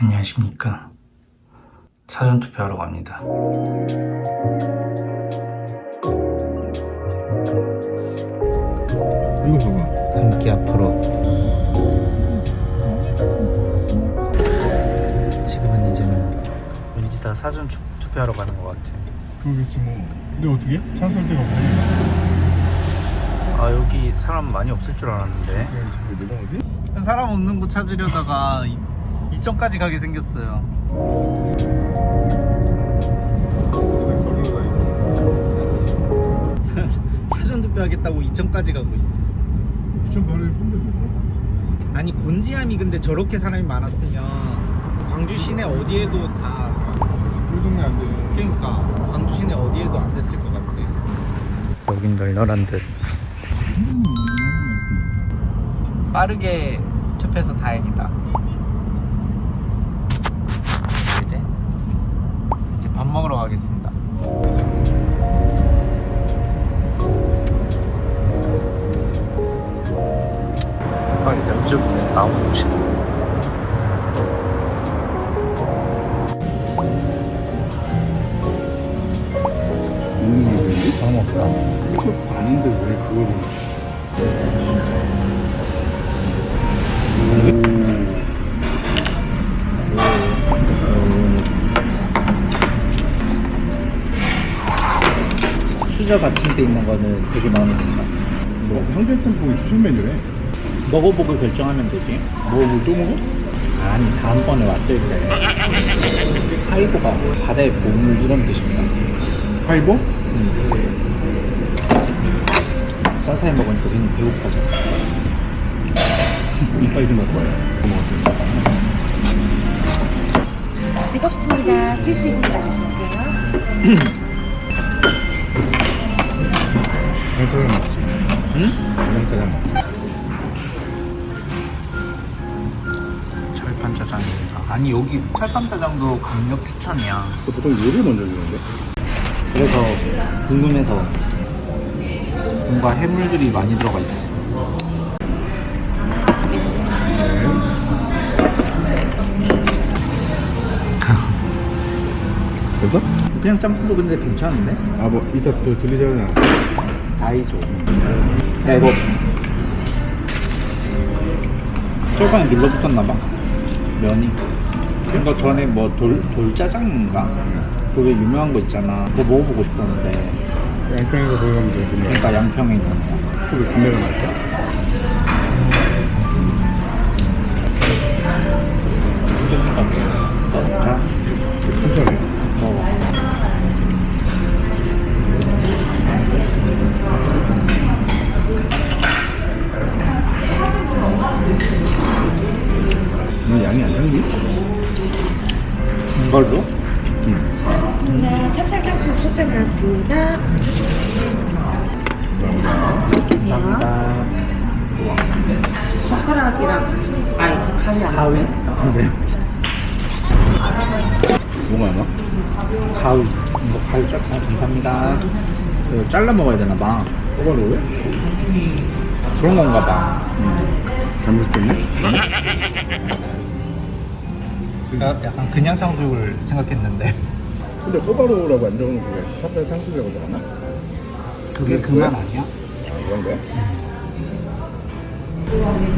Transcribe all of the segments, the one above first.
안녕하십니까. 사전투표하러 갑니다. 이거 봐봐. 함께 앞으로. 지금은 이제는 왠지 다 사전 투표하러 가는 것 같아. 그러겠지 뭐. 근데 어떻게? 차 설 데가 없네. 아, 여기 사람 많이 없을 줄 알았는데. 사람 없는 곳 찾으려다가 이, 이점까지 가게 생겼어요. 걸으러 다니고. 사전 투표 하겠다고 이점까지 가고 있어. 좀 바로 예쁜데 뭐. 아니 곤지암이 근데 저렇게 사람이 많았으면 광주 시내 어디에도 다 우리 동네 안 돼. 그러니까 광주 시내 어디에도 안 됐을 것 같아. 여긴 널널한 듯. 빠르게 투표해서 다행이다. 수저 받침대 있는 거는 되게 마음에 든다. 뭐 현대템포 추천 메뉴래. 먹어보고 결정하면 되지. 뭐, 뭐또 먹어? 아니 다음번에 왔을 때 하이보가 바다의 보물 이런 뜻인가? 하이버? 서서히 먹으니까 괜히 배고파져. 이빨 좀 먹어요. 고마웠습니다. 뜨겁습니다. 튈 수 있습니다. 조심하세요. 간짜장 먹지. 응? 간짜장 먹지. 철판짜장입니다. 아니 여기 철판짜장도 강력 추천이야. 보통 요리 먼저 주는데? 그래서 궁금해서 뭔가 해물들이 많이 들어가 있어. 그래서? 그냥 짬뽕도 근데 괜찮은데? 아, 뭐, 이따 또 들리자는 않았어. 다이소. 야 이거 철판에 눌러붙었나봐. 면이. 이거 전에 뭐 돌 돌짜장인가? 그게 유명한 거 있잖아. 그거 먹어보고 싶었는데. 양평에서 거기 가면 되겠네. 그러니까 양평에 있는 거. 그게 구매가 날까? 이? 이걸로? 네, 찹쌀탕수육 소자 나왔습니다. 감사합니다. 감사합니다. 젓가락이랑 아이 가위 안 가위? 네. 뭐가 나? 가위. 이거 가위 짜 아, 감사합니다. 이거 잘라 먹어야 되나 봐. 꼬바로 왜? 그런 건가 봐. 잘못했네? 우리가 약간 그냥 탕수육을 생각했는데 근데 꼬바로라고 안 적어놓고 왜 찹쌀 탕수육이라고 적었나? 그게 그게 그만 뭐야? 아니야? 아, 그런 거야?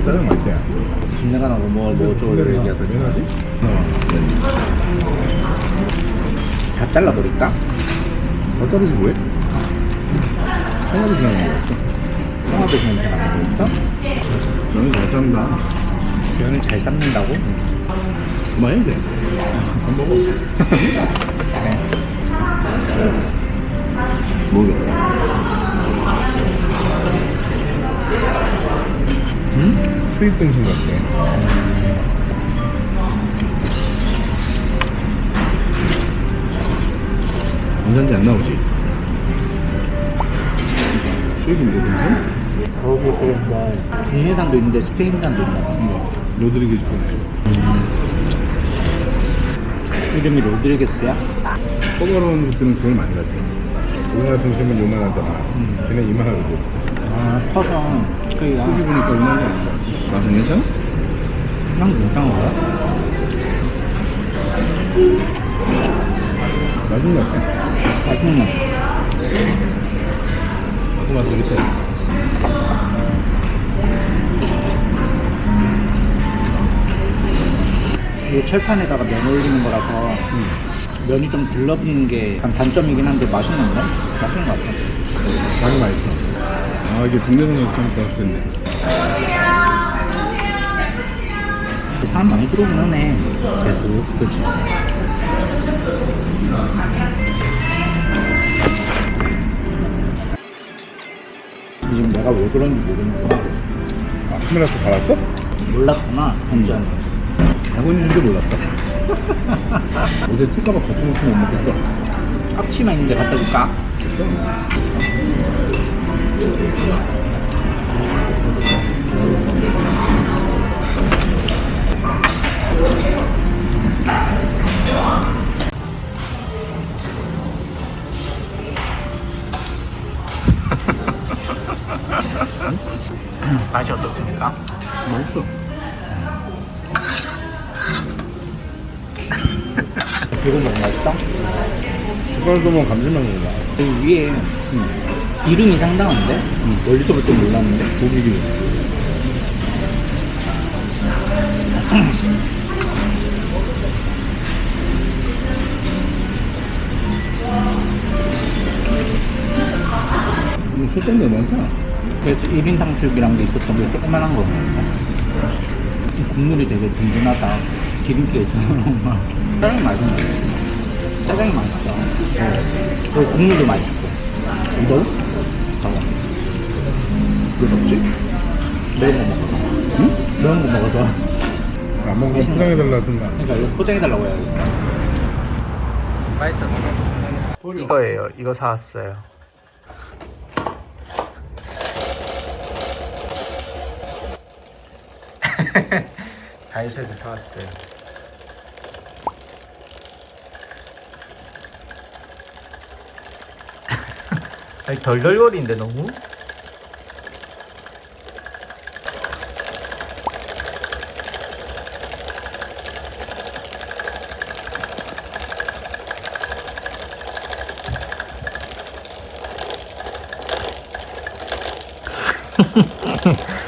짜장 맛있지? 김내가 나고 뭐, 뭐 저를 얘기하더니 당연하지? 다 잘라버릴까? 더 자르지 뭐해? 먹었어. 형아도 그냥 잘안 먹고 있어? 너는 잘 짠다. 면을 잘 삶는다고? 그만해 이제. 안 먹어. 먹어. 응? 수입 등심 같아. 원산지 안 나오지? 수입인데 등심? 거기 그런데 국내산도 있는데 스페인산도 있나 봐. 로드리게즈 거네. 이름이 로드리게스야? 호가로운 집들은 돈을 많이 가죠. 우리나라 등심은 요만하잖아. 음. 걔네 이만하거든 아 커서 크기가 크기 보니까 요만하지 않아? 맛은 괜찮아? 향 괜찮은 맛있는 것 같아. 맛있는 맛. 고구마 이게 철판에다가 면 올리는 거라서 면이 좀 들러붙는 게 약간 단점이긴 한데 맛있는데? 맛있는 것 같아. 많이 맛있어. 아 이게 동네에서 있으면 좋았을 텐데. 사람 많이 들어오긴 하네. 계속. 그치? 지금 내가 왜 그런지 모르는구나. 아 카메라 또 달았어? 몰랐구나, 완전. 당근인 줄 몰랐어. 어제 틸까봐 걱정없이 못 먹겠어. 깍치만 있는데 갖다 줄까? 맛이 어떻습니까? 맛있어. 이거 너무 맛있다? 숟가락 도면 감질만 나나. 그 위에 기름이 상당한데? 멀리서부터 몰랐는데? 고기 기름. 이거 소장내 많잖아. 그래서 1인 탕수육이란 게 있었던 게 조그만한 거 같아. 이 국물이 되게 든든하다. 기름기가 있어서. 짜장이 맛있네. 짜장이 맛있어. 어. 그리고 국물도 맛있고. 너? 저거. 왜 덥지? 매운 거 먹어서. 응? 매운 거 먹어서. 안 먹으면 포장해달라 하든가. 그러니까 이거 포장해달라고 해야겠다. 맛있어. 이거예요. 이거 사왔어요. 다이소에서 사왔어요. 아니 덜덜거리는데 너무?